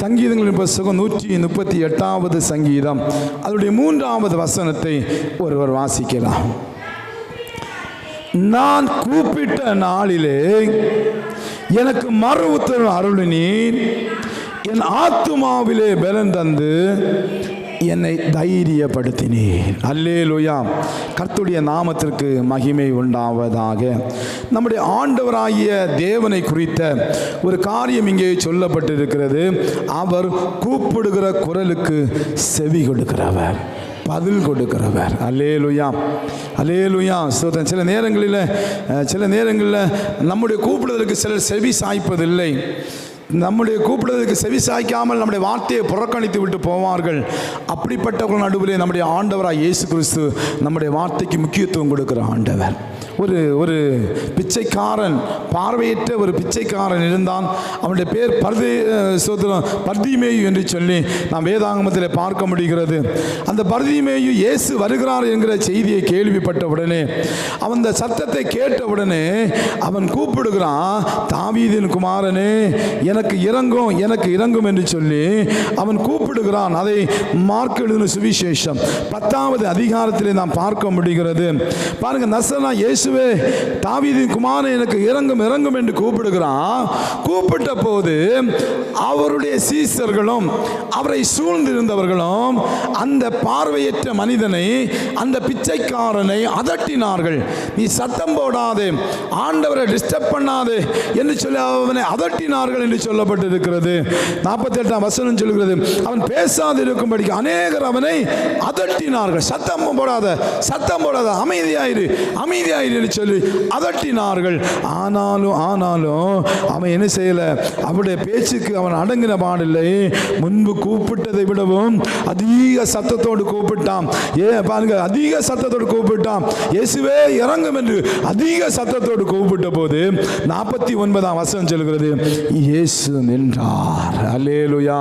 சங்கீதங்களின் புஸ்தகம் நூற்றி முப்பத்தி எட்டாவது சங்கீதம். அதனுடைய மூன்றாவது வசனத்தை ஒருவர் வாசிக்கலாம். நான் கூப்பிட்ட நாளிலே எனக்கு மறு உத்தரவு அருளினீர். என் ஆத்துமாவிலே பலன் தந்து என்னை தைரியப்படுத்தினீர். அல்லேலுயா. கர்த்துடைய நாமத்திற்கு மகிமை உண்டாவதாக. நம்முடைய ஆண்டவராகிய தேவனை குறித்த ஒரு காரியம் இங்கே சொல்லப்பட்டிருக்கிறது. அவர் கூப்பிடுகிற குரலுக்கு செவி கொடுக்கிறவர். பதில் கொடுக்கிறவர். அலே லுயா அலே லுயா சோதன் சில நேரங்களில் சில நேரங்களில் நம்முடைய கூப்பிடுதலுக்கு சிலர் செவி சாய்ப்பதில்லை. நம்முடைய கூப்பிடுவதற்கு செவி சாய்க்காமல் நம்முடைய வார்த்தையை புறக்கணித்து விட்டு போவார்கள். அப்படிப்பட்டவர்கள் நடுவிலே நம்முடைய ஆண்டவராக இயேசு கிறிஸ்து நம்முடைய வார்த்தைக்கு முக்கியத்துவம் கொடுக்கிற ஆண்டவர். ஒரு ஒரு பிச்சைக்காரன் பார்வையற்ற ஒரு பிச்சைக்காரன் இருந்தான். அவனுடைய பேர் பர்தி சோதரம் பர்திமேயு என்று சொல்லி நாம் வேதாங்கமத்தில் பார்க்க முடிகிறது. அந்த பர்திமேயு இயேசு வருகிறார் என்கிற செய்தியை கேள்விப்பட்ட உடனே அவன் அந்த சத்தத்தை கேட்ட உடனே அவன் கூப்பிடுகிறான் தாவீதின் குமாரனே எனக்கு இறங்கும் எனக்கு இறங்கும் என்று சொல்லி அவன் கூப்பிடுகிறான். அதை மார்க் எழுதின சுவிசேஷம். பத்தாவது அதிகாரத்திலே நாம் பார்க்க முடிகிறது. பாருங்க நசனா இயேசுவே தாவீதின் குமாரன் எனக்கு இறங்கும் இறங்கும் என்று கூப்பிடுகிறான். கூப்பிட்ட போது அவருடைய சீசர்களும் அவரை சூழ்ந்திருந்தவர்களும் அந்த பார்வையற்ற மனிதனை அந்த பிச்சைக்காரனை அதட்டினார்கள். நீ சத்தம் போடாதே ஆண்டவரை டிஸ்டர்ப் பண்ணாதே என்று சொல்லி அவனை அதட்டினார்கள் என்று சொல்லப்பட்டிருக்கிறது. நாற்பத்தி எட்டாம் வசனம் சொல்கிறது அவன் பேசாது இருக்கும்படிக்கு அநேகர் அவனை அதட்டினார்கள். சத்தம் போடாத சத்தம் போடாத அமைதியாயிரு அமைதியாயிரு சொல்லி அதட்டினார்கள். ஆனாலும் ஆனாலும் அவன் என்ன செய்யல? அவருடைய பேச்சுக்கு அவன் அடங்கின பாடில்லை. முன்பு கூப்பிட்டதை விடவும் அதிக சத்தத்தோடு கூப்பிட்டான். ஏ பாருங்க அதிக சத்தத்தோடு கூப்பிட்டான். இயேசுவே இறங்கும் என்று அதிக சத்தத்தோடு கூப்பிட்ட போது நாற்பத்தி ஒன்பதாம் வசனம் சொல்கிறது இயேசு நின்றார் அல்லேலுயா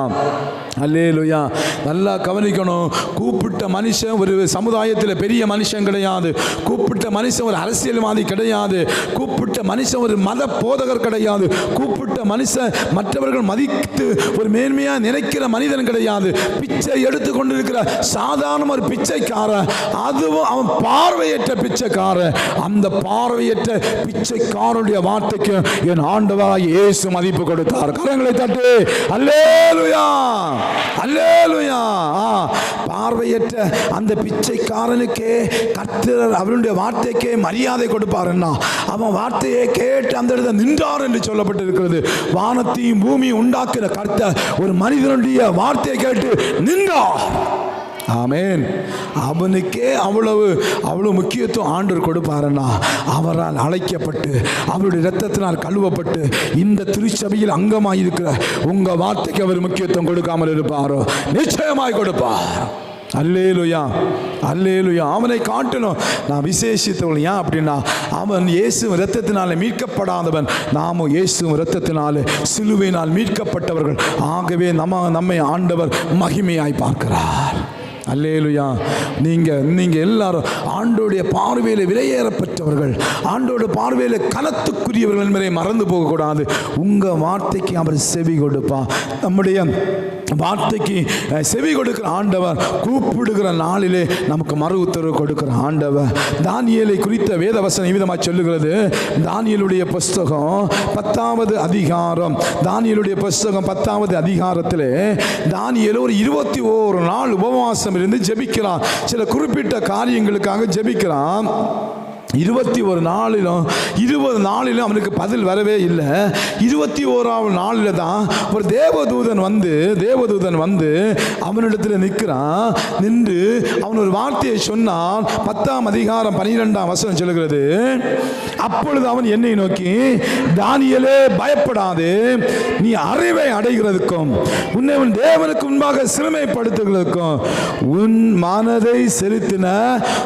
அல்லேலுயா நல்லா கவனிக்கணும். கூப்பிட்ட மனுஷன் ஒரு சமுதாயத்தில் பெரிய மனுஷன் கிடையாது. கூப்பிட்ட மனுஷன் ஒரு அரசியல்வாதி கிடையாது. கூப்பிட்ட மனுஷன் ஒரு மத போதகர் கிடையாது. கூப்பிட்ட மனுஷன் மற்றவர்கள் மதித்து ஒரு மேன்மையாக நினைக்கிற மனிதன் கிடையாது. பிச்சை எடுத்து கொண்டிருக்கிற சாதாரண ஒரு பிச்சைக்காரன் அதுவும் அவன் பார்வையற்ற பிச்சைக்காரன். அந்த பார்வையற்ற பிச்சைக்காரனுடைய வார்த்தைக்கு என் ஆண்டவராக இயேசு மதிப்பு கொடுத்தார். கரங்களை தட்டு. அல்லேலுயா. அல்லேலுயா. பார்வையற்ற அந்த பிச்சைக்காரனுக்கே கர்த்தர் அவருடைய வார்த்தைக்கே மரியாதை கொடுப்பாருன்னா அவன் வார்த்தையை கேட்டு அந்த இடத்துல நின்றார் என்று சொல்லப்பட்டிருக்கிறது. வானத்தையும் பூமியும் உண்டாக்குற கர்த்தர் ஒரு மனிதனுடைய வார்த்தையை கேட்டு நின்றார். ஆமேன். அவனுக்கே அவ்வளவு அவ்வளவு முக்கியத்துவம் ஆண்டவர் கொடுப்பாருன்னா அவரால் அழைக்கப்பட்டு அவருடைய இரத்தத்தினால் கழுவப்பட்டு இந்த திருச்சபையில் அங்கமாக இருக்கிற உங்க வார்த்தைக்கு அவர் முக்கியத்துவம் கொடுக்காமல் இருப்பாரோ? நிச்சயமாய் கொடுப்பார். அல்லேலுயா அல்லேலுயா. அவனை காட்டணும் நான் விசேஷித்தவள் ஏன் அப்படின்னா அவன் இயேசு இரத்தத்தினால மீட்கப்படாதவன் நாமும் இயேசு ரத்தத்தினால் சிலுவையினால் மீட்கப்பட்டவர்கள். ஆகவே நம்ம நம்மை ஆண்டவர் மகிமையாய் பார்க்கிறார். அல்லேலுயா. நீங்கள் நீங்கள் எல்லாரும் ஆண்டோடைய பார்வையில் விலையேறப்பட்டவர்கள் ஆண்டோட பார்வையில் கனத்துக்குரியவர்கள் என்பதை மறந்து போகக்கூடாது. உங்கள் வார்த்தைக்கு அவர் செவி கொடுப்பா நம்முடைய வார்த்தைக்கு செவி கொடுக்கிற ஆண்டவர் கூப்பிடுகிற நாளிலே நமக்கு மறு உத்தரவு கொடுக்கிற ஆண்டவர். தானியலை குறித்த வேதவசனம் விதமாக சொல்லுகிறது. தானியலுடைய புஸ்தகம் பத்தாவது அதிகாரம். தானியலுடைய புஸ்தகம் பத்தாவது அதிகாரத்தில் தானியல் ஒரு இருபத்தி ஓரு நாள் உபவாசம் இருந்து ஜெபிக்கிறான் சில குறிப்பிட்ட காரியங்களுக்காக ஜெபிக்கிறான் இருபத்தி ஒரு நாளிலும் இருபது நாளிலும் அவனுக்கு பதில் வரவே இல்லை. இருபத்தி ஓராவது நாளில் தான் ஒரு தேவதூதன் வந்து தேவதூதன் வந்து அவனிடத்தில் நிற்கிறான் நின்று அவன் ஒரு வார்த்தையை சொன்னால் பத்தாம் அதிகாரம் பனிரெண்டாம் வசனம் சொல்லுகிறது அப்பொழுது அவன் என்னை நோக்கி தானியலே பயப்படாது. நீ அறிவை அடைகிறதுக்கும் உன்னை உன் தேவனுக்கு முன்பாக சிறுமைப்படுத்துகிறதுக்கும் உன் மனதை செலுத்தின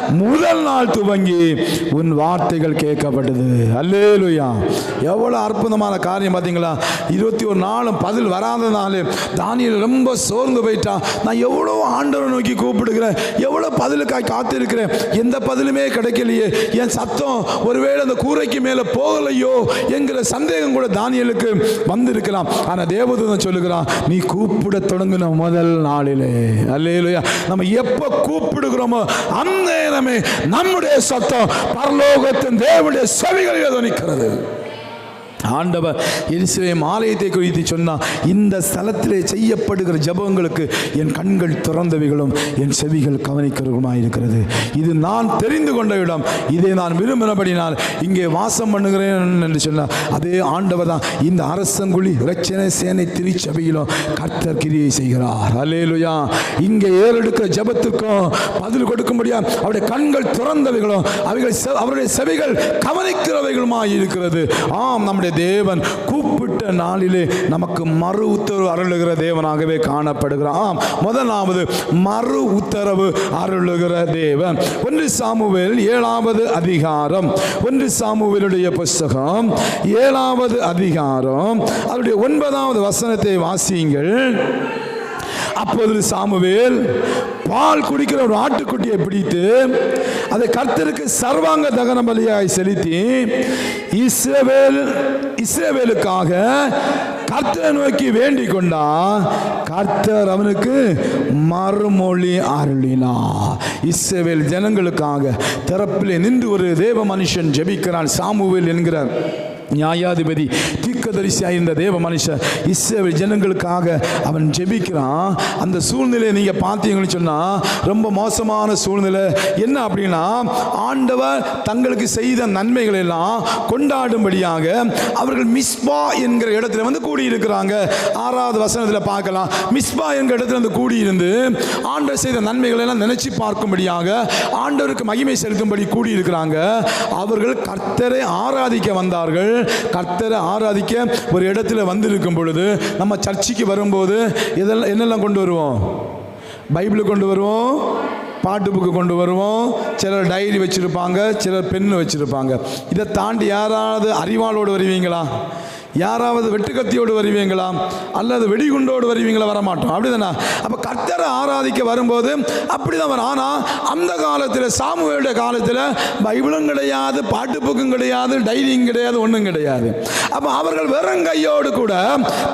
முதல் நாள் துவங்கி உன் வார்த்தைகள் கேட்கப்பட்டது. அல்லே லுயா எவ்வளோ அற்புதமான காரியம் பார்த்தீங்களா? இருபத்தி ஒரு நாளும் பதில் வராதனாலே தானியல் ரொம்ப சோர்ந்து போயிட்டான் நான் எவ்வளோ ஆண்டவரை நோக்கி கூப்பிடுகிறேன். எவ்வளோ பதிலுக்காய் காத்திருக்கிறேன். எந்த பதிலுமே கிடைக்கலையே. என் சத்தம் ஒருவேளை அந்த கூரைக்கு மேலே போகலையோ என்கிற சந்தேகம் கூட தானியலுக்கு வந்திருக்கலாம். ஆனால் தேவதூதன் சொல்லுகிறான் நீ கூப்பிட தொடங்கின முதல் நாளிலே. அல்லேலுயா. நம்ம எப்போ கூப்பிடுகிறோமோ அந்த நேரமே நம்முடைய சத்தம் பரலோகத்தின் தேவனுடைய செவிகளில் துணிக்கிறது ஆண்டவர் எருசலேம் ஆலயத்தை குறித்து சொன்னால் இந்த ஸ்தலத்திலே செய்யப்படுகிற ஜபங்களுக்கு என் கண்கள் திறந்தவைகளும் என் செவிகள் கவனிக்கிறதுமாய் இருக்கிறது இது நான் தெரிந்து கொண்ட இடம். இதை நான் விரும்பினபடினால் இங்கே வாசம் பண்ணுகிறேன் என்று சொன்னார் அதே ஆண்டவர் தான் இந்த அரசங்குழி இரட்சணை சேனை திருச்சபையிலும் கர்த்தர் கிரியை செய்கிறார். அலேலுயா இங்கே ஏறெடுக்கிற ஜெபத்துக்கும் பதில் கொடுக்கும்படியா அவருடைய கண்கள் திறந்தவைகளும் அவைகள் அவருடைய செவிகள் கவனிக்கிறவைகளுமாய் இருக்கிறது ஆம் நம்முடைய தேவன் கூப்பிட்ட நாளிலே நமக்கு மறு உத்தரவு அருளுகிற தேவனாகவே காணப்படுகிறார். ஆம் முதலாவது மறு உத்தரவு அருளுகிற தேவன். ஒன்று சாமுவேல் ஏழாவது அதிகாரம். ஒன்று சாமுவேலுடைய புஸ்தகம் ஏழாவது அதிகாரம். அவருடைய ஒன்பதாவது வசனத்தை வாசியுங்கள். அப்பொழுது சாமுவேல் பால் குடிக்கிற ஒரு ஆட்டுக்குட்டியை பிடித்து அதை கர்த்தருக்கு சர்வாங்க தகன பலியாய் செலுத்தி இஸ்ரவேல் இஸ்ரவேலுக்காக கர்த்தரை நோக்கி வேண்டிக் கொண்டா கர்த்தர் அவனுக்கு மறுமொழி அருளினா. இஸ்ரவேல் ஜனங்களுக்காக திறப்பிலே நின்று ஒரு தேவ மனுஷன் ஜெபிக்கிறான். சாமுவேல் என்கிறார் நியாயாதிபதி தீர்க்கதரிசியாக இருந்த தேவ மனுஷன் இஸ்ரேல் ஜனங்களுக்காக அவன் ஜெபிக்கிறான். அந்த சூழ்நிலையை நீங்கள் பார்த்தீங்கன்னு சொன்னால் ரொம்ப மோசமான சூழ்நிலை. என்ன அப்படின்னா ஆண்டவர் தங்களுக்கு செய்த நன்மைகள் எல்லாம் கொண்டாடும்படியாக அவர்கள் மிஸ்பா என்கிற இடத்துல வந்து கூடியிருக்கிறாங்க. ஆறாவது வசனத்தில் பார்க்கலாம். மிஸ்பா என்கிற இடத்துல வந்து கூடியிருந்து ஆண்டவர் செய்த நன்மைகளை எல்லாம் நினைச்சு பார்க்கும்படியாக ஆண்டவருக்கு மகிமை செலுத்தும்படி கூடியிருக்கிறாங்க. அவர்கள் கர்த்தரை ஆராதிக்க வந்தார்கள். கர்த்தரை ஆராதிக்க ஒரு இடத்துல வந்திருக்கும் பொழுது நம்ம சர்ச்சுக்கு வரும்போது இதெல்லாம் என்னெல்லாம் கொண்டு வருவோம்? பைபிள் கொண்டு வருவோம் பாட்டு புக்கு கொண்டு வருவோம் சிலர் டைரி வச்சுருப்பாங்க சிலர் பென்னு வச்சுருப்பாங்க. இதை தாண்டி யாராவது அறிவாளோடு வருவீங்களா? யாராவது வெட்டுக்கத்தியோடு வருவீங்களா அல்லது வெடிகுண்டோடு வருவீங்களா வரமாட்டோம். அப்படிதானா? அப்போ கர்த்தரை ஆராதிக்க வரும்போது அப்படிதான் வரும். ஆனால் அந்த காலத்தில் சாமுவேலுடைய காலத்தில் பைபிளும் கிடையாது பாட்டு புக்கும் கிடையாது டைரியும் கிடையாது ஒன்றும் கிடையாது. அப்போ அவர்கள் வெறும் கையோடு கூட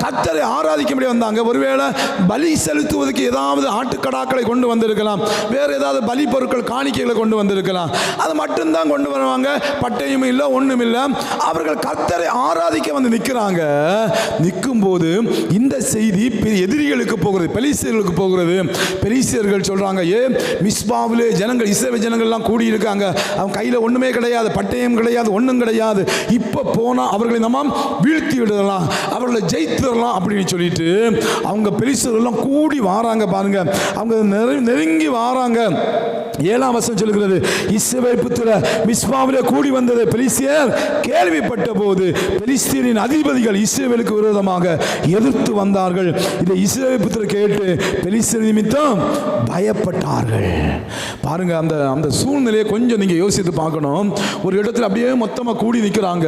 கர்த்தரை ஆராதிக்க முடிய வந்தாங்க. ஒருவேளை பலி செலுத்துவதற்கு ஏதாவது ஆட்டுக்கடாக்களை கொண்டு வந்திருக்கலாம். வேறு ஏதாவது பலி பொருட்கள் காணிக்கைகளை கொண்டு வந்திருக்கலாம். அது மட்டும்தான் கொண்டு வருவாங்க. பட்டையும் இல்லை ஒன்றும் இல்லை. அவர்கள் கர்த்தரை ஆராதிக்க வந்து நிற்க நிற்கிறாங்க. நிற்கும்போது இந்த செய்தி எதிரிகளுக்கு போகிறது பெலிசியர்களுக்கு போகிறது. பெலிசியர்கள் சொல்றாங்க ஏ மிஸ்பாவிலே ஜனங்கள் இஸ்ரேல் ஜனங்கள்லாம் கூடியிருக்காங்க. அவங்க கையில் ஒன்றுமே கிடையாது பட்டயம் கிடையாது ஒன்றும் கிடையாது. இப்போ போனால் அவர்களை நம்ம வீழ்த்தி விடலாம் அவர்களை ஜெயித்துடலாம் அப்படின்னு சொல்லிட்டு அவங்க பெலிசியர்கள்லாம் கூடி வாராங்க பாருங்க. அவங்க நெருங்கி வாராங்க. ஏழாம் வசம் சொல்கிறது இஸ்ரவேல் புத்திர மிஸ்பாவிலே கூடி வந்தது பெலிசியர் கேள்விப்பட்ட போது பெலிஸ்தியரின் அதிபதிகள் இஸ்ரேவேலுக்கு விரோதமாக எதிர்த்து வந்தார்கள். இதை இஸ்ரவேல் புத்திரர் கேட்டு பெலிஸ்தர் நிமித்தம் பயப்பட்டார்கள். பாருங்க அந்த அந்த சூழ்நிலையை கொஞ்சம் நீங்க யோசித்து பார்க்கணும். ஒரு இடத்துல அப்படியே மொத்தமாக கூடி நிற்கிறாங்க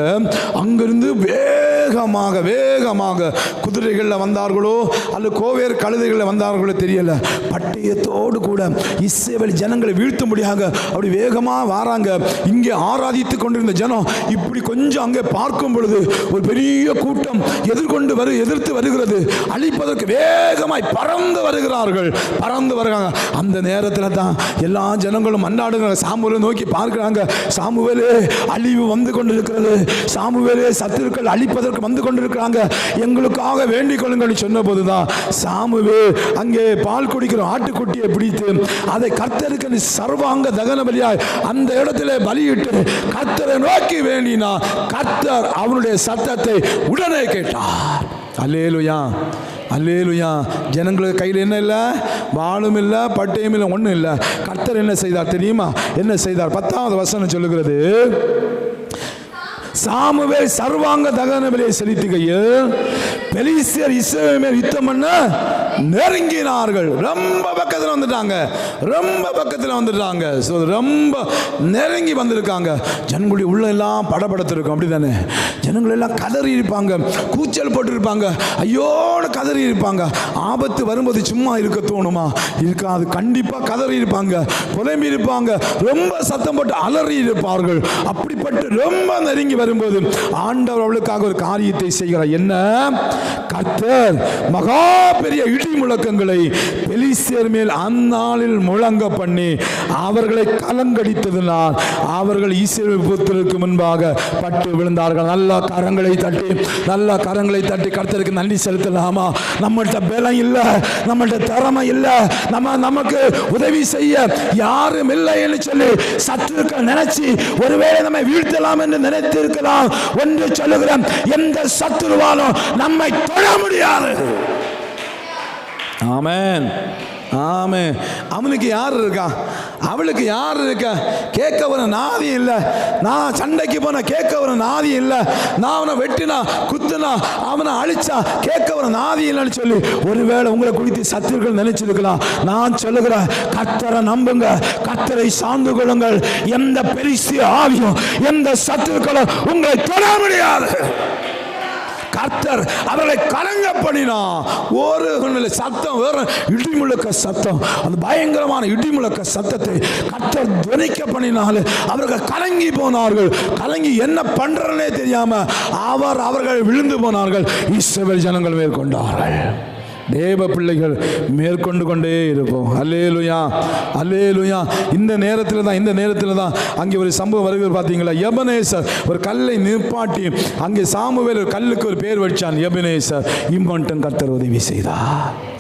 அங்கிருந்து வேகமாக வேகமாக குதிரைகளில் வந்தார்களோ அல்லது கோவேர் கழுதைகளில் வந்தார்களோ தெரியல. பட்டயத்தோடு கூட இஸ்ரேவேல் ஜனங்களை வீழ்த்தும்படியாக அப்படி வேகமாக வாராங்க. இங்கே ஆராதித்து கொண்டிருந்த ஜனம் இப்படி கொஞ்சம் அங்கே பார்க்கும் பொழுது ஒரு பெரிய கூட்டம் எதிர்கொண்டு வரு எதிர்த்து வருகிறது. அழிப்பதற்கு வேகமாய் பறந்து வருகிறார்கள். பறந்து வருகிறாங்க. அந்த நேரத்தில் தான் எல்லா ஜனங்களும் மன்னாடுங்க சாமுவேலை நோக்கி பார்க்கிறாங்க. சாமுவேலே அழிவு வந்து கொண்டிருக்கிறது. சாமுவேலே சத்துருக்கள் அழிப்பதற்கு வந்து கொண்டிருக்கிறாங்க. எங்களுக்காக வேண்டிக் கொள்ளுங்கள் சொன்னபோது தான் சாமுவே அங்கே பால் குடிக்கிற ஆட்டுக்குட்டியை பிடித்து அதை கர்த்தருக்கு நீ சர்வாங்க தகன பலியாய் அந்த இடத்துல பலியிட்டு கர்த்தரை நோக்கி வேண்டினா கர்த்தர் அவனுடைய சத்தத்தை உடனே கேட்டார். அல்லேலுயா அல்லேலுயா. ஜனங்களுக்கு கையில் என்ன இல்லை? வாழும் இல்லை பட்டயம் இல்லை ஒன்றும் இல்லை. கர்த்தர் என்ன செய்தார் தெரியுமா? என்ன செய்தார்? பத்தாவது வசனம் சொல்லுகிறது. சாமுவே சர்வாங்க தகன விலையை செலுத்துகையில் பெலிசியர் இஸ்ரேல் மேல் யுத்தம் பண்ண நெருங்கினார்கள். ரொம்ப பக்கத்தில் வந்துட்டாங்க. ரொம்ப பக்கத்தில் வந்துட்டாங்க. ஸோ ரொம்ப நெருங்கி வந்திருக்காங்க. ஜனங்களுடைய உள்ள எல்லாம் படபடத்திருக்கும். அப்படி தானே ஜனங்கள் எல்லாம் கதறி இருப்பாங்க. கூச்சல் போட்டிருப்பாங்க. ஐயோன்னு கதறி இருப்பாங்க. ஆபத்து வரும்போது சும்மா இருக்க தோணுமா? இருக்காது. கண்டிப்பாக கதறி இருப்பாங்க. புலம்பி இருப்பாங்க. ரொம்ப சத்தம் போட்டு அலறி இருப்பார்கள். அப்படிப்பட்டு ரொம்ப நெருங்கி வரும்போது ஆண்டவர் அவளுக்காக ஒரு காரியத்தை செய்கிறார். என்ன? கத்தர் மகா பெரிய இடி முழக்கங்களை பெலிசியர் மேல் அந்நாளில் முழங்க பண்ணி அவர்களை கலங்கடித்ததினால் அவர்கள் ஈஸ்வர புத்திற்கு முன்பாக பட்டு விழுந்தார்கள். நல்ல கரங்களை தட்டி நல்ல கரங்களை தட்டி கர்த்தருக்கு நன்றி செலுத்தலாமா? நம்மள்ட்ட பலம் இல்லை நம்மள்ட்ட திறமை இல்லை. நம்ம நமக்கு உதவி செய்ய யாரும் இல்லைன்னு சொல்லி சத்துருக்கள் நினைச்சு ஒருவேளை நம்மை வீழ்த்தலாம் என்று நினைத்திருக்கலாம். ஒன்று சொல்லுகிறேன் எந்த சத்துருவாலும் நம்மை தொழ முடியாது. ஆமேன். ஆமே அவனுக்கு யார் இருக்கா? அவளுக்கு யார் இருக்கா? கேட்க ஒரு நாதி இல்லை. நான் சண்டைக்கு போன கேட்க ஒரு நாதி இல்லை. நான் அவனை வெட்டினா குத்துனா அவனை அழிச்சா கேட்க ஒரு நாதி இல்லைன்னு சொல்லி ஒருவேளை உங்களை குறித்து சத்துருக்கள் நினைச்சிருக்கலாம். நான் சொல்லுகிறேன் கத்தரை நம்புங்க. கத்தரை சார்ந்து கொள்ளுங்கள். எந்த பெரிசு ஆவியும் எந்த சத்துருக்களும் உங்களை தொட முடியாது கர்த்தர் அவர்களை கலங்க பண்ணினா ஒரு சத்தம் வேற இடிமுழக்க சத்தம். அந்த பயங்கரமான இடிமுழக்க சத்தத்தை கர்த்தர் துவனிக்க பண்ணினாலே அவர்கள் கலங்கி போனார்கள். கலங்கி என்ன பண்றனே தெரியாம அவர் அவர்கள் விழுந்து போனார்கள். இஸ்ரவேல் ஜனங்கள் மேற்கொண்டார்கள். தேவ பிள்ளைகள் மேற்கொண்டு கொண்டே இருப்போம். அல்லேலுயா அல்லேலுயா. இந்த நேரத்தில் தான் இந்த நேரத்தில் தான் அங்கே ஒரு சம்பவம் வருகிறது பார்த்தீங்களா எபனேசர் ஒரு கல்லை நிற்பாட்டி அங்கே சாமுவேல் ஒரு கல்லுக்கு ஒரு பேர் வச்சான். எபனேசர் இம்மட்டும் கர்த்தர் உதவி செய்தா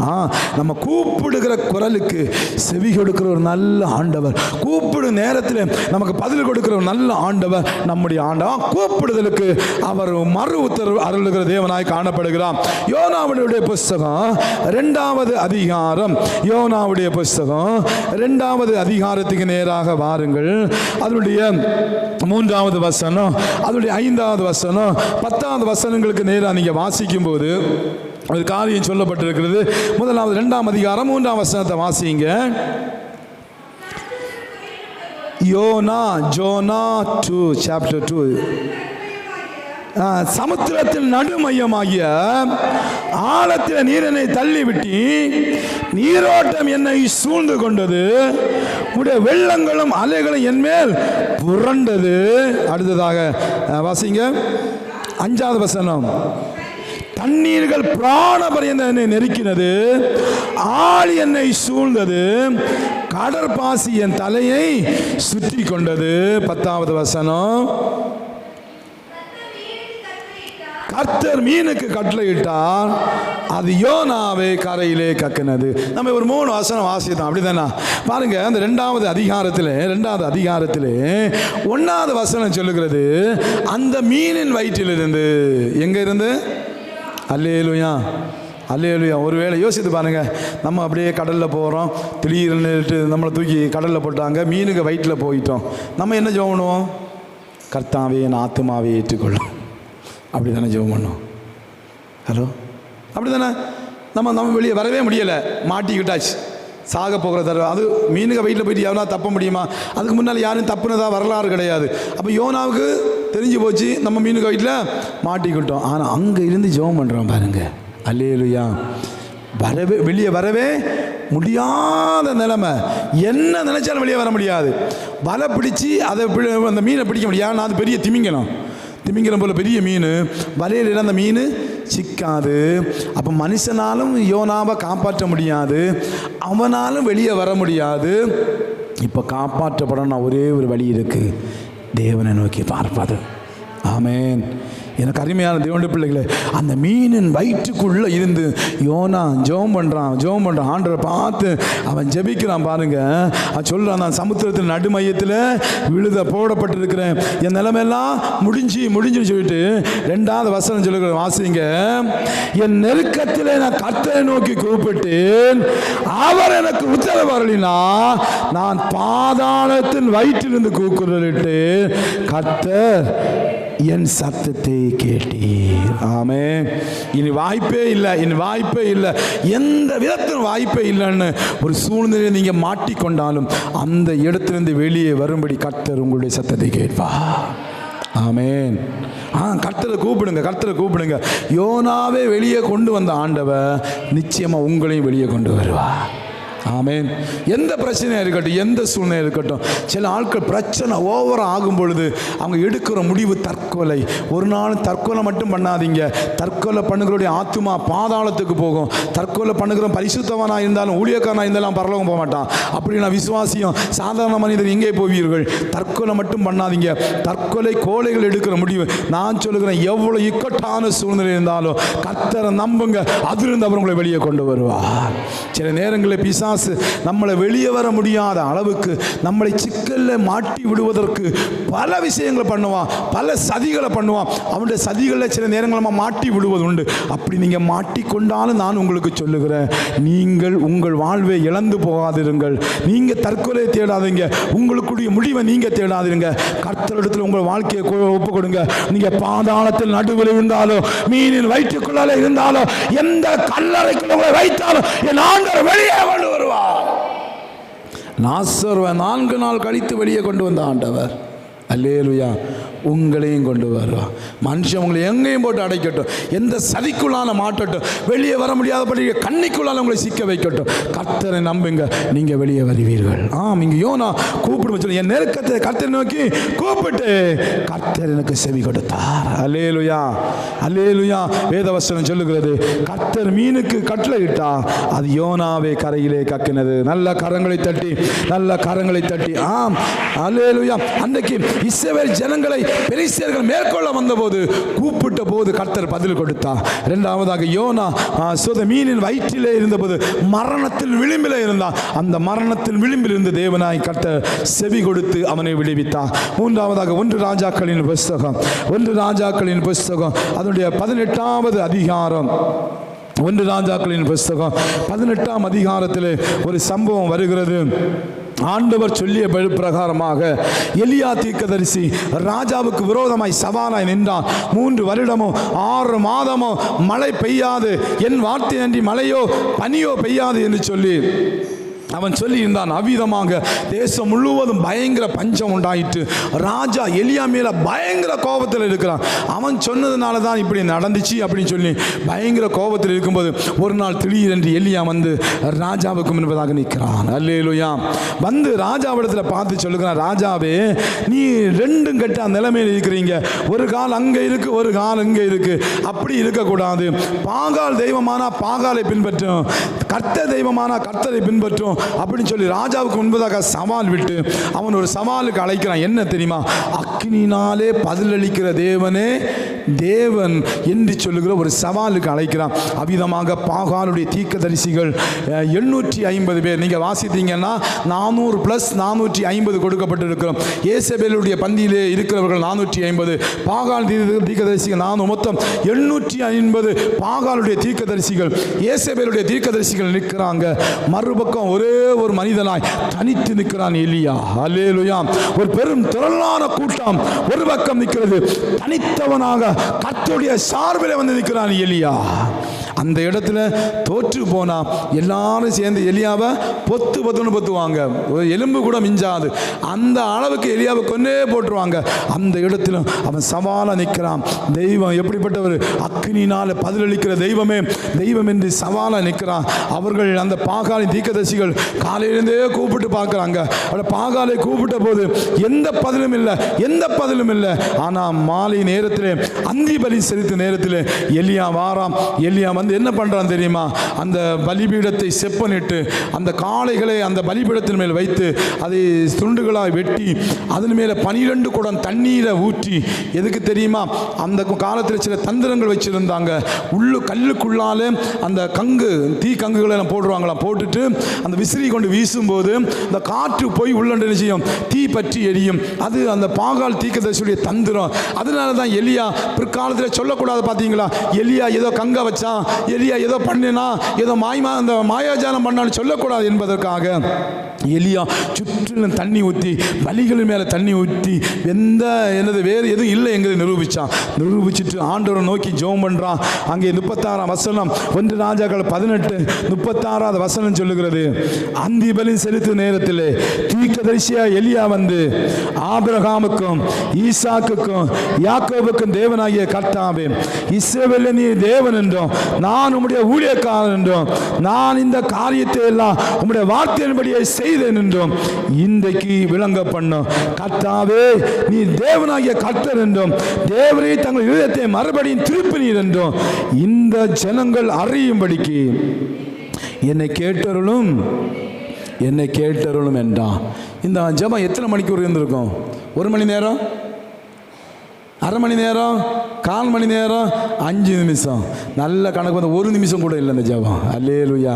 ஆ நம்ம கூப்பிடுகிற குரலுக்கு செவி கொடுக்கிற ஒரு நல்ல ஆண்டவர் கூப்பிடும் நேரத்தில் நமக்கு பதில் கொடுக்கிற ஒரு நல்ல ஆண்டவர் நம்முடைய ஆண்டவர். கூப்பிடுதலுக்கு அவர் மறு உத்தரவு அருளுகிற தேவனாய் காணப்படுகிறார். யோனாவுடைய புஸ்தகம் ரெண்டாவது அதிகாரம் யோனாவுடைய புஸ்தகம். ரெண்டாவது அதிகாரத்துக்கு நேராக வாருங்கள். அதனுடைய மூன்றாவது வசனம் அதனுடைய ஐந்தாவது வசனம் பத்தாவது வசனங்களுக்கு நேராக நீங்கள் வாசிக்கும் போது ஒரு காரியம் சொல்லப்பட்டிருக்கிறது. முதலாவது ரெண்டாம் அதிகாரம் மூன்றாம் வசனத்தை வாசிங்க. யோனா ஜோனா டூ சாப்டர் டூ சமுத்திரத்தில் நடுமையமாகிய ஆழத்தில் நீரனை தள்ளிவிட்டு நீரோட்டம் என்னை சூழ்ந்து கொண்டது. உடைய வெள்ளங்களும் அலைகளும் என் மேல் புரண்டது. அடுத்ததாக வாசிங்க. அஞ்சாவது வசனம். தண்ணீர்கள் பிராண பரியந்த என்னை நெருக்கினது. ஆள் என்னை சூழ்ந்தது. கடற்பாசி என் தலையை சுற்றி கொண்டது. பத்தாவது வசனம். கர்த்தர் மீனுக்கு கட்டளையிட்டார். அது யோனாவை கரையிலே கக்கினது. நம்ம ஒரு மூணு வசனம் வாசித்தோம். அப்படிதானா? பாருங்க அந்த ரெண்டாவது அதிகாரத்தில் ரெண்டாவது அதிகாரத்தில் ஒன்றாவது வசனம் சொல்லுகிறது அந்த மீனின் வயிற்றிலிருந்து எங்க இருந்து? அல்லேலுயா. அல்லேலுயா. ஒருவேளை யோசித்து பாருங்க. நம்ம அப்படியே கடலில் போகிறோம் திடீர்னுட்டு நம்மளை தூக்கி கடலில் போட்டாங்க. மீனுக்கு வயிற்றில் போயிட்டோம். நம்ம என்ன ஜெபம் பண்ணுவோம் கர்த்தாவே என் ஆத்துமாவே ஏற்றுக்கொள்ளும். அப்படி தானே ஜெபம் பண்ணோம்? ஹலோ அப்படி தானே நம்ம நம்ம வெளியே வரவே முடியலை. மாட்டிக்கிட்டாச்சு. சாக போகிற தடவை. அது மீனுக்கு வயிற்றில் போயிட்டு எவனா தப்ப முடியுமா? அதுக்கு முன்னால் யாரும் தப்புனதா வரலாறு கிடையாது. அப்போ யோனாவுக்கு தெரிஞ்சு போச்சு நம்ம மீனுக்கு வயிற்றில் மாட்டிக்கிட்டோம். ஆனால் அங்கே இருந்து ஜெபம் பண்ணுறோம் பாருங்க. அல்லேலுயா. வரவே வெளியே வரவே முடியாத நிலைமை. என்ன நினைச்சாலும் வெளியே வர முடியாது. வலை பிடிச்சி அதை அந்த மீனை பிடிக்க முடியாது. நான் அது பெரிய திமிங்கணும் திமிங்கலம் போல பெரிய மீன் வலையில் அந்த மீன் சிக்காது. அப்போ மனுஷனாலும் யோனாவை காப்பாற்ற முடியாது. அவனாலும் வெளியே வர முடியாது. இப்போ காப்பாற்றப்படணும் ஒரே ஒரு வழி இருக்குது தேவனை நோக்கி பார்ப்பது. ஆமேன். எனக்கு அருமையான தேவனுடைய பிள்ளைகளே அந்த மீனின் வயிற்றுக்குள்ளே இருந்து யோனா ஜெபம் பண்ணுறான் ஜோம் பண்ணுறான் ஆண்டரை பார்த்து அவன் ஜெபிக்கிறான் பாருங்க. அவன் சொல்கிறான் நான் சமுத்திரத்தின் நடுமையத்தில் விழுத போடப்பட்டிருக்கிறேன். என் நிலைமையெல்லாம் முடிஞ்சு முடிஞ்சுன்னு சொல்லிட்டு ரெண்டாவது வசனம் சொல்லுகிற வாசிங்க. என் நெருக்கத்தில் நான் கர்த்தரை நோக்கி கூப்பிட்டேன். அவர் எனக்கு உத்தரவு அருளினா நான் பாதாளத்தின் வயிற்றிலிருந்து கூக்குரலிட்டு கர்த்தர் என் சத்தத்தை கேட்டீர். ஆமே இனி வாய்ப்பே இல்லை இனி வாய்ப்பே இல்லை. எந்த விதத்திலும் வாய்ப்பே இல்லைன்னு ஒரு சூழ்நிலையை நீங்கள் மாட்டிக்கொண்டாலும் அந்த இடத்திலிருந்து வெளியே வரும்படி கர்த்தர் உங்களுடைய சத்தத்தை கேட்பா ஆமேன். ஆ கர்த்தரை கூப்பிடுங்க கர்த்தரை கூப்பிடுங்க. யோனாவே வெளியே கொண்டு வந்த ஆண்டவ நிச்சயமாக உங்களையும் வெளியே கொண்டு வருவா ஆமேன். எந்த பிரச்சனையாக இருக்கட்டும் எந்த சூழ்நிலை இருக்கட்டும் சில ஆட்கள் பிரச்சனை ஓவராக ஆகும் பொழுது அவங்க எடுக்கிற முடிவு தற்கொலை. ஒரு நாள் தற்கொலை மட்டும் பண்ணாதீங்க. தற்கொலை பண்ணுகிறோடைய ஆத்துமா பாதாளத்துக்கு போகும். தற்கொலை பண்ணுகிற பரிசுத்தவனாக இருந்தாலும் ஊழியக்காரனாக இருந்தாலும் பரலோகம் போக மாட்டான். அப்படி நான் விசுவாசியம் சாதாரண மனிதர் எங்கே போவீர்கள்? தற்கொலை மட்டும் பண்ணாதீங்க. தற்கொலை கோழைகள் எடுக்கிற முடிவு. நான் சொல்லுகிறேன் எவ்வளோ இக்கட்டான சூழ்நிலை இருந்தாலும் கத்தரை நம்புங்க. அதிலிருந்து அவர் உங்களை வெளியே கொண்டு வருவார். சில நேரங்களில் பிசாசு நம்மளை வெளியே வர முடியாத அளவுக்கு நம்மளை சிக்கலில் மாட்டி விடுவதற்கு பல விஷயங்களை பண்ணுவான் பல சதிகளை பண்ணுவான். அவனுடைய சதிகளில் சில நேரங்கள் நம்ம மாட்டி விடுவது உண்டு. அப்படி நீங்கள் மாட்டிக்கொண்டாலும் நான் உங்களுக்கு சொல்லுகிறேன் நீங்கள் உங்கள் வாழ்வை இழந்து போகாதிருங்கள். நீங்கள் தற்கொலை தேடாதீங்க. உங்களுக்குடைய முடிவை நீங்கள் தேடாதிருங்க. கர்த்தரிடத்தில் உங்கள் வாழ்க்கையை ஒப்பு கொடுங்க நீங்கள் பாதாளத்தில் நடுவில் இருந்தாலும் மீனின் வயிற்றுக்குள்ளால இருந்தாலும் எந்த கல்லறைக்குள்ள உங்களை வைத்தாலும் என் ஆண்டர் வெளியே வருவார். நாசர்வை நான்கு நாள் கழித்து வெளியே கொண்டு வந்த ஆண்டவர். அல்லேலுயா. உங்களையும் கொண்டு வருவா மனுஷன் உங்களை எங்கேயும் போட்டு அடைக்கட்டும். எந்த சதிக்குள்ளான மாட்டட்டும் வெளியே வர முடியாதபடி கண்ணிக்குள்ளான உங்களை சிக்க வைக்கட்டும். கர்த்தரை நம்புங்க. நீங்கள் வெளியே வருவீர்கள். ஆம் இங்கே யோனா கூப்பிடும் சொல்லி என் நெருக்கத்தை கர்த்தரை நோக்கி கூப்பிட்டு கர்த்தர் எனக்கு செவி கொடுத்தார். அல்லேலுயா. அல்லேலுயா. வேதவசனம் சொல்லுகிறது கர்த்தர் மீனுக்கு கட்டளையிட்டா அது யோனாவே கரையிலே கக்கினது. நல்ல கரங்களை தட்டி நல்ல கரங்களை தட்டி. ஆம் அல்லேலுயா. அன்னைக்கு இஸ்ரவேல் ஜனங்களை பெரிசியர்கள் மேற்கொள்ள வந்தபோது கூப்பிட்ட போது கர்த்தர் பதில் கொடுத்தார். இரண்டாவதாக யோனா ஆ, சுத மீனின் வயிற்றிலே இருந்தபோது மரணத்தில் விளிம்பில் இருந்தான் அந்த மரணத்தில் விளிம்பில் இருந்து தேவனாய் கர்த்தர் செவி கொடுத்து அவனை விடுவித்தார். மூன்றாவதாக ஒன்று ராஜாக்களின் புஸ்தகம். ஒன்று ராஜாக்களின் புஸ்தகம். அதனுடைய பதினெட்டாவது அதிகாரம். ஒன்று ராஜாக்களின் புஸ்தகம். பதினெட்டாம் அதிகாரத்தில் ஒரு சம்பவம் வருகிறது. ஆண்டவர் சொல்லிய பிரகாரமாக எலியா தீர்க்கதரிசி ராஜாவுக்கு விரோதமாய் சவாலாய் நின்றான். மூன்று வருடமோ ஆறு மாதமோ மழை பெய்யாது. என் வார்த்தை அன்றி மழையோ பனியோ பெய்யாது என்று சொல்லி அவன் சொல்லியிருந்தான் அவ்விதமாக தேசம் முழுவதும் பயங்கர பஞ்சம் உண்டாயிற்று. ராஜா எலியா மேல பயங்கர கோபத்தில் இருக்கிறான். அவன் சொன்னதுனால தான் இப்படி நடந்துச்சு அப்படின்னு சொல்லி பயங்கர கோபத்தில் இருக்கும்போது ஒரு நாள் திடீரென்று எலியா வந்து ராஜாவுக்கு முன்பதாக நிற்கிறான். அல்லேலுயா. வந்து ராஜாவிடத்தில் பார்த்து சொல்லுகிறான் ராஜாவே நீ ரெண்டும் கெட்ட நிலைமையில் இருக்கிறீங்க. ஒரு கால் அங்கே இருக்கு ஒரு கால் இங்கே இருக்கு. அப்படி இருக்கக்கூடாது. பாகால் தெய்வமானா பாகாலை பின்பற்றும். கர்த்த தெய்வமானா கர்த்தரை பின்பற்றும். அப்படின்னு சொல்லி ராஜாவுக்கு முன்பதாக சவால் விட்டு அவன் ஒரு சவாலுக்கு அழைக்கிறான். என்ன தெரியுமா? அக்னினாலே பதிலளிக்கிற தேவனே தேவன் என்று சொல்லுகிற ஒரு சவாலுக்கு அழைக்கிறான். அவ்விதமாக பாகாலுடைய தீர்க்கதரிசிகள் எண்ணூற்றி ஐம்பது பேர். நீங்கள் வாசித்தீங்கன்னா நானூறு ப்ளஸ் நானூற்றி ஐம்பது கொடுக்கப்பட்டிருக்கிறோம். ஏசபேலுடைய பந்தியிலே இருக்கிறவர்கள் நானூற்றி ஐம்பது. பாகால் தீக்கதரிசிகள் தீர்க்கதரிசிகள் நானூறு மொத்தம் எண்ணூற்றி ஐம்பது பாகாலுடைய தீர்க்கதரிசிகள் ஏசபேலுடைய தீர்க்கதரிசிகள் நிற்கிறாங்க. மறுபக்கம் ஒரே ஒரு மனிதனாய் தனித்து நிற்கிறான் எலியா. அலேலுயா ஒரு பெரும் திரளான கூட்டம் ஒரு பக்கம் நிற்கிறது. தனித்தவனாக கர்த்தருடைய சார்பில் வந்து நிற்கிறான் எலியா. அந்த இடத்துல தோற்று போனா எல்லாரும் சேர்ந்து எலியாவை பொத்து பொத்துன்னு பொத்துவாங்க. ஒரு எலும்பு கூட மிஞ்சாது. அந்த அளவுக்கு எலியாவை கொன்னே போட்டுருவாங்க. அந்த இடத்துல அவன் சவாலாக நிற்கிறான். தெய்வம் எப்படிப்பட்டவர்? அக்னினால் பதிலளிக்கிற தெய்வமே. தெய்வம் என்று சவாலாக நிற்கிறான். அவர்கள் அந்த பாகாலின் தீக்கதசிகள் காலையிலேருந்தே கூப்பிட்டு பார்க்குறாங்க. அவட பாகாலை கூப்பிட்ட போது எந்த பதிலும் இல்லை. எந்த பதிலும் இல்லை. ஆனால் மாலை நேரத்தில் அந்தி பலி செலுத்த நேரத்தில் எலியா வாராம் எலியா வந்து என்ன பண்ணுறான் தெரியுமா? அந்த பலிபீடத்தை செப்பனிட்டு அந்த காளைகளை அந்த பலிபீடத்தின் மேல் வைத்து அதை துண்டுகளாக வெட்டி அதன் மேலே பனிரெண்டு குடம் தண்ணீரை ஊற்றி எதுக்கு தெரியுமா? அந்த காலத்தில் சில தந்திரங்கள் வச்சுருந்தாங்க. உள்ளு கல்லுக்குள்ளாலே அந்த கங்கு தீ கங்குகளை எல்லாம் போடுவாங்களாம். போட்டுட்டு அந்த விசிறி கொண்டு வீசும்போது அந்த காற்று போய் உள்ளண்டு செய்யும்? தீ பற்றி எரியும். அது அந்த பாகால் தீக்கதரிசியுடைய தந்திரம். அதனால தான் எலியா பிற்காலத்தில் சொல்லக்கூடாது பார்த்தீங்களா எலியா ஏதோ கங்க வச்சான் எலியா ஏதோ பண்ணினா ஏதோ மாய்மா அந்த மாயாஜாலம் பண்ணான்னு சொல்லக்கூடாது என்பதற்காக எலியா சுற்றிலும் தண்ணி ஊற்றி வலிகள் மேலே தண்ணி ஊற்றி எந்த எனது வேறு எதுவும் இல்லை எங்களை நிரூபித்தான் நிரூபிச்சிட்டு ஆண்டவரை நோக்கி ஜோம் பண்ணுறான் அங்கே முப்பத்தாறாம் வசனம் ஒன்று ராஜாக்கள் பதினெட்டு முப்பத்தாறாவது வசனம் சொல்லுகிறது. அந்தி பலி செலுத்தும் நேரத்தில் தீர்க்கதரிசியா எலியா வந்து ஆபிரகாமுக்கும் ஈசாக்குக்கும் யாக்கோபுக்கும் தேவனாகிய கர்த்தாவே இஸ்ரேவேல நீ தேவன் என்றும் நான் உம்முடைய ஊழியக்காரன் என்றும் நான் இந்த காரியத்தை எல்லாம் உம்முடைய வார்த்தையின்படியே செய்தேன் என்றும் இன்றைக்கு விளங்க பண்ணும் கர்த்தாவே நீ தேவனாகிய கர்த்தர் என்றும் தேவரே தங்கள் இதயத்தை மறுபடியும் திருப்பினீர் என்றும் இந்த ஜனங்கள் அறியும்படிக்கு என்னை கேட்டருளும் என்னை கேட்டருளும் என்றான். இந்த ஜெபம் எத்தனை மணிக்கு இருந்திருக்கும் ஒரு மணி நேரம்? அரை மணி நேரம் கால் மணி நேரம் அஞ்சு நிமிஷம். நல்ல கணக்கு வந்து ஒரு நிமிஷம் கூட இல்லை இந்த ஜெபம். அல்லேலுயா.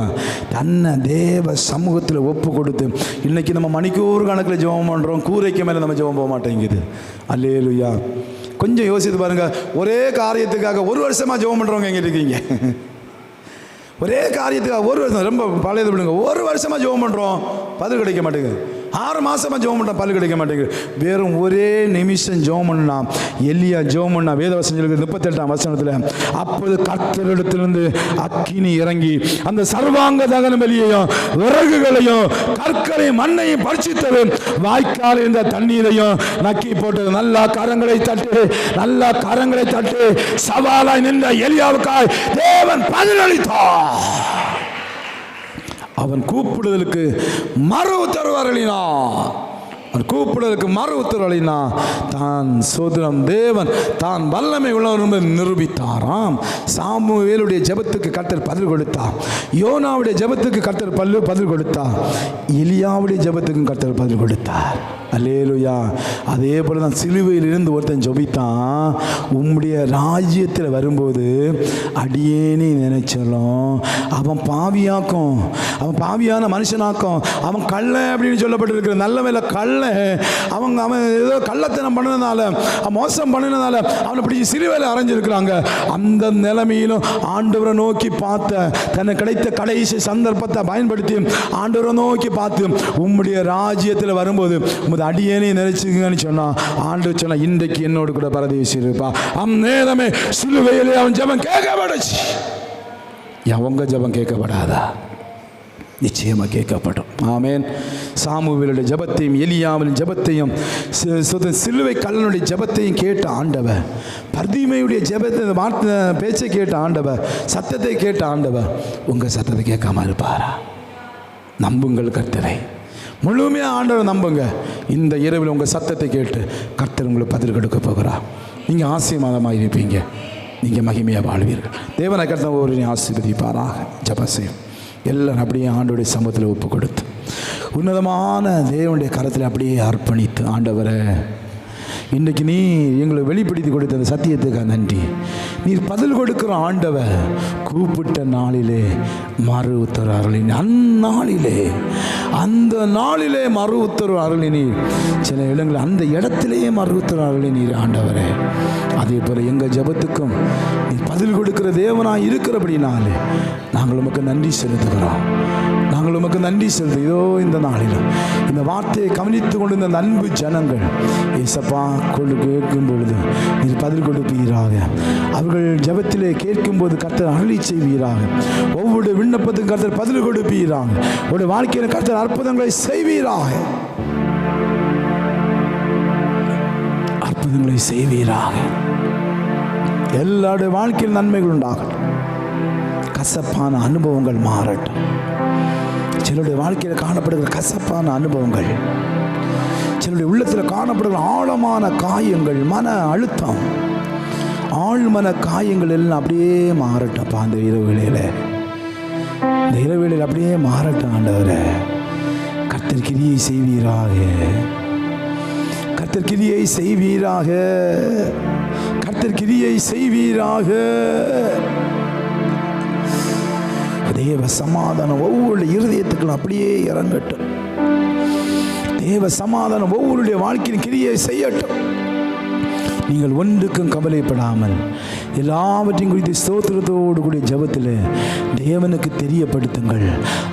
தன்னை தேவ சமூகத்தில் ஒப்பு கொடுத்து இன்னைக்கு நம்ம மணிக்கூர் கணக்கில் ஜெபம் பண்ணுறோம் கூரைக்கு மேலே நம்ம ஜெபம் போக மாட்டேங்குது. அல்லேலுயா. கொஞ்சம் யோசித்து பாருங்க. ஒரே காரியத்துக்காக ஒரு வருஷமாக ஜெபம் பண்ணுறவங்க எங்கே இருக்கீங்க? ஒரே காரியத்துக்காக ஒரு வருஷம் ரொம்ப பழையது விடுங்க. ஒரு வருஷமாக ஜெபம் பண்ணுறோம் பதில் கிடைக்க மாட்டேங்குது. ஆறு மாசமா ஜோம் பண்ணுறோம் பல் கிடைக்க மாட்டேங்குது. வெறும் ஒரே நிமிஷம் ஜோம் பண்ணா எல்லியா ஜோம் பண்ணா வேதவசனம் சொல்லுது முப்பத்தெட்டாம் வசனத்தில் அப்போது கர்த்தரிடத்திலிருந்து அக்கினி இறங்கி அந்த சர்வாங்க தகன வெளியையும் விறகுகளையும் கற்களை மண்ணையும் பறிச்சித்தது வாய்க்கால் இருந்த தண்ணீரையும் நக்கி போட்டது நல்லா கரங்களை தட்டு நல்லா கரங்களை தட்டு சவாலாய் நின்ற எலியாவுக்காய் தேவன் பதிலளித்தார். அவன் கூப்பிடுதலுக்கு மறு தருவார்களினா அவன் கூப்பிடலுக்கு மறு உத்தரவழினா தான் சோதரம் தேவன் தான் வல்லமை உள்ளவர் என்பதை நிரூபித்தாராம். சாமுவேலுடைய ஜெபத்துக்கு கர்த்தர் பதில் கொடுத்தார். யோனாவுடைய ஜெபத்துக்கு கர்த்தர் பல்லு பதில் கொடுத்தார். எலியாவுடைய ஜெபத்துக்கும் கர்த்தர் பதில் கொடுத்தார். அலேலுயா அதே போல தான் சிலுவையிலிருந்து ஒருத்தன் ஜொபித்தான் உம்முடைய ராஜ்யத்தில் வரும்போது அடியேனே நினைச்சாலும். அவன் பாவியாக்கும் அவன் பாவியான மனுஷனாக்கும் அவன் கள்ள அப்படின்னு சொல்லப்பட்டிருக்கிற நல்ல வேலை கள்ள அவங்க அவன் ஏதோ கள்ளத்தனம் பண்ணதுனால மோசம் பண்ணினதால அவனை பிடிச்சி சிலுவையில் அரைஞ்சிருக்கிறாங்க. அந்த நிலைமையிலும் ஆண்டவரை நோக்கி பார்த்த தனக்கு கிடைத்த கடைசி சந்தர்ப்பத்தை பயன்படுத்தி ஆண்டவரை நோக்கி பார்த்து உம்முடைய ராஜ்யத்தில் வரும்போது உமது அடியேனே நினைச்சுங்கன்னு சொன்னான் ஆண்டு சொன்னா இன்றைக்கு என்னோடு கூட பரதேசி இருப்பா அந்நேரமே சிலுவையிலே அவன் ஜெபம் கேட்கப்படச்சு அவங்க ஜெபம் கேட்கப்படாதா? நிச்சயமாக கேட்கப்படும். ஆமேன். சாமுவேலுடைய ஜெபத்தையும் எலியாவின் ஜெபத்தையும் சிலுவை கல்லனுடைய ஜெபத்தையும் கேட்ட ஆண்டவர் பர்தீமையுடைய ஜெபத்தை வார்த்தை பேச்சை கேட்ட ஆண்டவர் சத்தத்தை கேட்ட ஆண்டவர் உங்கள் சத்தத்தை கேட்காம இருப்பாரா? நம்புங்கள் கர்த்தரை. முழுமையாக ஆண்டவர் நம்புங்க. இந்த இரவில் உங்கள் சத்தத்தை கேட்டு கர்த்தர் உங்களை பதில் கொடுக்க போகிறா. நீங்கள் ஆசீர்வாதமாக இருப்பீங்க நீங்கள் மகிமையாக வாழ்வீர்கள் தேவனை கர்த்தன் ஒரு ஆசீர்வதிப்பாராக. ஜபம் செய்யும் எல்லாம் அப்படியே ஆண்டோடைய சமூகத்தில் ஒப்பு கொடுத்து உன்னதமான தேவனுடைய கரத்தில் அப்படியே அர்ப்பணித்து ஆண்டவரை இன்றைக்கு நீ எங்களை வெளிப்படுத்தி கொடுத்த அந்த சத்தியத்துக்கு நன்றி. நீர் பதில் கொடுக்கிற ஆண்டவர் கூப்பிட்ட நாளிலே மறு உத்தர அருளினி அந்நாளிலே அந்த நாளிலே மறு உத்தரவு அருளினீர். சில இடங்கள் அந்த இடத்திலேயே மறு உத்தரவு அருளினீர் ஆண்டவரே. அதே போல் எங்கள் ஜெபத்துக்கும் நீ பதில் கொடுக்கிற தேவனாக இருக்கிறபடினாலே நாங்கள் உமக்கு நன்றி செலுத்துகிறோம். உமக்கு நன்றி செலுத்து இதோ இந்த நாளில் இந்த வார்த்தையை கவனித்து கொண்டு இந்த அன்பு ஜனங்கள் ஏசப்பா கொண்டு கேட்கும் பொழுது நீர் பதில் கொடுப்பீராக. அவர்கள் ஜெபத்திலே கேட்கும்போது கர்த்தர் அருளி செய்வீராக. ஒவ்வொரு விண்ணப்பத்துக்கும் கர்த்தர் பதில் கொடுப்பீராக. உடைய வாழ்க்கையில் கர்த்தர் அற்புதங்களை செய்வீராக. அற்புதங்களை செய்வீராக. எல்லாருடைய வாழ்க்கையில் நன்மைகள் உண்டாகும் கசப்பான அனுபவங்கள் மாறட்டும். சிலருடைய வாழ்க்கையில் காணப்படுகிற கசப்பான அனுபவங்கள் சிலருடைய உள்ளத்தில் காணப்படுகிற ஆழமான காயங்கள் மன அழுத்தம் ஆழ்மன காயங்கள் எல்லாம் அப்படியே மாறட்டப்பா அந்த இரவு வேளையில். இந்த இரவு வேளையில் அப்படியே மாறட்டும் ஆண்டவரே. கர்த்தர் கிரியை செய்வீராக. கர்த்தர் கிரியை செய்வீராக. கர்த்தர் கிரியை செய்வீராக. தேவ சமாதானம் ஒவ்வொரு இருதயத்துக்களும் அப்படியே இறங்கட்டும். தேவ சமாதானம் ஒவ்வொருடைய வாழ்க்கையின் கிரியை செய்யட்டும். நீங்கள் ஒன்றுக்கும் கவலைப்படாமல் எல்லாவற்றையும் குறித்து ஸ்தோத்திரத்தோடு கூடிய ஜெபத்தில் தேவனுக்கு தெரியப்படுத்துங்கள்.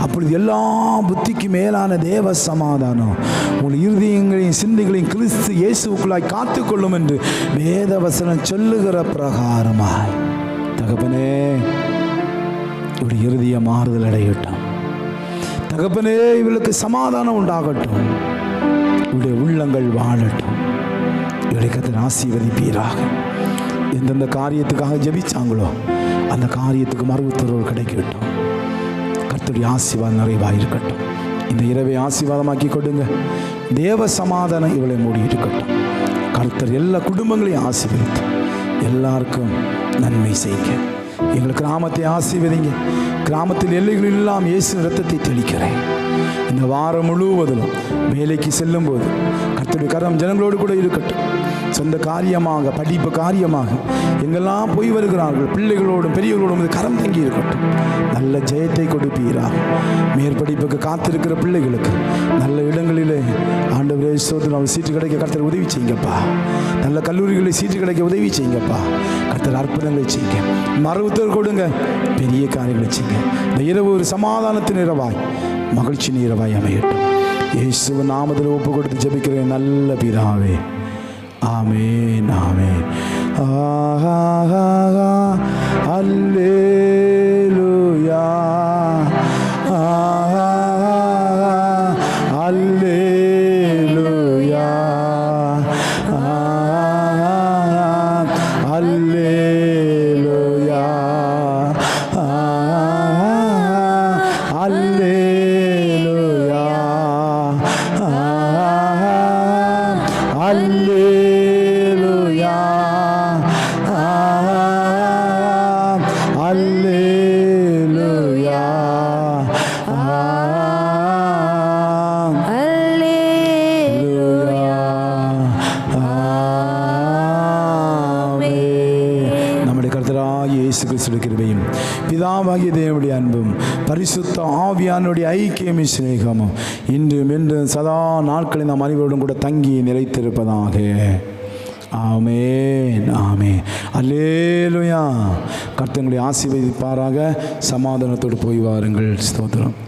அப்பொழுது எல்லா புத்திக்கு மேலான தேவ சமாதானம் உங்கள் இருதயங்களையும் சிந்தைகளையும் கிறிஸ்து இயேசுக்குள்ளாய் காத்துக்கொள்ளும் என்று வேத வசனம் சொல்லுகிற பிரகாரமாய். தகப்பனே இப்படி இறுதிய மாறுதல் அடையட்டும். தகப்பனே இவளுக்கு சமாதானம் உண்டாகட்டும். இவருடைய உள்ளங்கள் வாழட்டும். இவளை கத்தன் ஆசீர்வதிப்பீராக. எந்தெந்த காரியத்துக்காக ஜெபிச்சாங்களோ அந்த காரியத்துக்கு மறு கிடைக்கட்டும். கர்த்தருடைய ஆசீர்வாதம் நிறைவாக இருக்கட்டும் இந்த இரவை ஆசீர்வாதமாக்கி கொடுங்க. தேவ சமாதானம் இவளை மூடி இருக்கட்டும். கர்த்தர் எல்லா குடும்பங்களையும் ஆசீர்வதித்து எல்லாருக்கும் நன்மை செய்யுங்க எங்கள் கிராமத்தை ஆசீர்வதிங்க. கிராமத்தில் எல்லைகள் எல்லாம் இயேசு ரத்தத்தை தெளிக்கிறேன். இந்த வாரம் முழுவதிலும் வேலைக்கு செல்லும்போது கர்த்தருடைய கரம் ஜனங்களோடு கூட இருக்கட்டும். சொந்த காரியமாக படிப்பு காரியமாக எங்கெல்லாம் போய் வருகிறார்கள் பிள்ளைகளோடும் பெரியவர்களோடும் கரம் தங்கி இருக்கட்டும். நல்ல ஜெயத்தை கொடுப்பீராக. மேற்படிப்புக்கு காத்திருக்கிற பிள்ளைகளுக்கு நல்ல இடங்களிலே ஆண்டவரே சோதனை அவர் சீட்டு கிடைக்க கர்த்தர் உதவி செய்யுங்கப்பா. நல்ல கல்லூரிகளில் சீட்டு கிடைக்க உதவி செய்யுங்கப்பா. கர்த்தர் அற்புதங்களை செய்யுங்க. மறு கொடுங்க. பெரிய காரியங்களை செய்யுங்க. இந்த இரவு ஒரு சமாதானத்தின் இரவாய். மகிழ்ச்சி இரவாய் அமையட்டும். இயேசுவின் நாமத்தில் ஒப்பு கொடுத்து ஜபிக்கிறேன் நல்ல பிதாவே. ஆமே நாமே ஆஹா. அல்லேலூயா. ஐக்கியம் சிநேகமும் இன்றும் என்றும் சதா நாட்களில் நாம் அனைவரோடும் கூட தங்கி நிலைத்திருப்பதாக. ஆமே ஆமே அல்லேலுயா. கர்த்தங்களை ஆசீர்வதிப்பாராக. சமாதானத்தோடு போய் வாருங்கள். ஸ்தோத்திரம்.